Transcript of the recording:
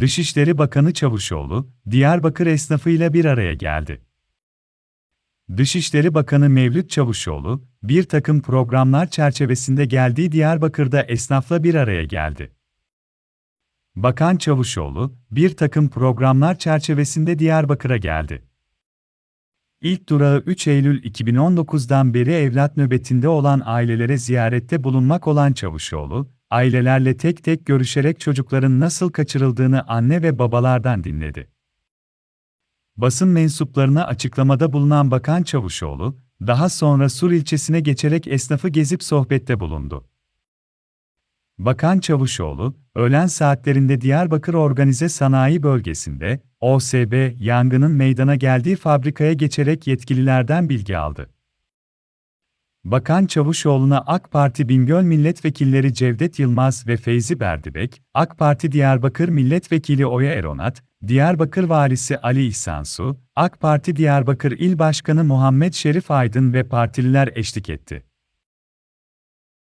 Dışişleri Bakanı Çavuşoğlu, Diyarbakır esnafıyla bir araya geldi. Dışişleri Bakanı Mevlüt Çavuşoğlu, bir takım programlar çerçevesinde geldiği Diyarbakır'da esnafla bir araya geldi. Bakan Çavuşoğlu, bir takım programlar çerçevesinde Diyarbakır'a geldi. İlk durağı 3 Eylül 2019'dan beri evlat nöbetinde olan ailelere ziyarette bulunmak olan Çavuşoğlu, ailelerle tek tek görüşerek çocukların nasıl kaçırıldığını anne ve babalardan dinledi. Basın mensuplarına açıklamada bulunan Bakan Çavuşoğlu, daha sonra Sur ilçesine geçerek esnafı gezip sohbette bulundu. Bakan Çavuşoğlu, öğlen saatlerinde Diyarbakır Organize Sanayi Bölgesi'nde, OSB, yangının meydana geldiği fabrikaya geçerek yetkililerden bilgi aldı. Bakan Çavuşoğlu'na AK Parti Bingöl Milletvekilleri Cevdet Yılmaz ve Feyzi Berdibek, AK Parti Diyarbakır Milletvekili Oya Eronat, Diyarbakır Valisi Ali İhsansu, AK Parti Diyarbakır İl Başkanı Muhammed Şerif Aydın ve partililer eşlik etti.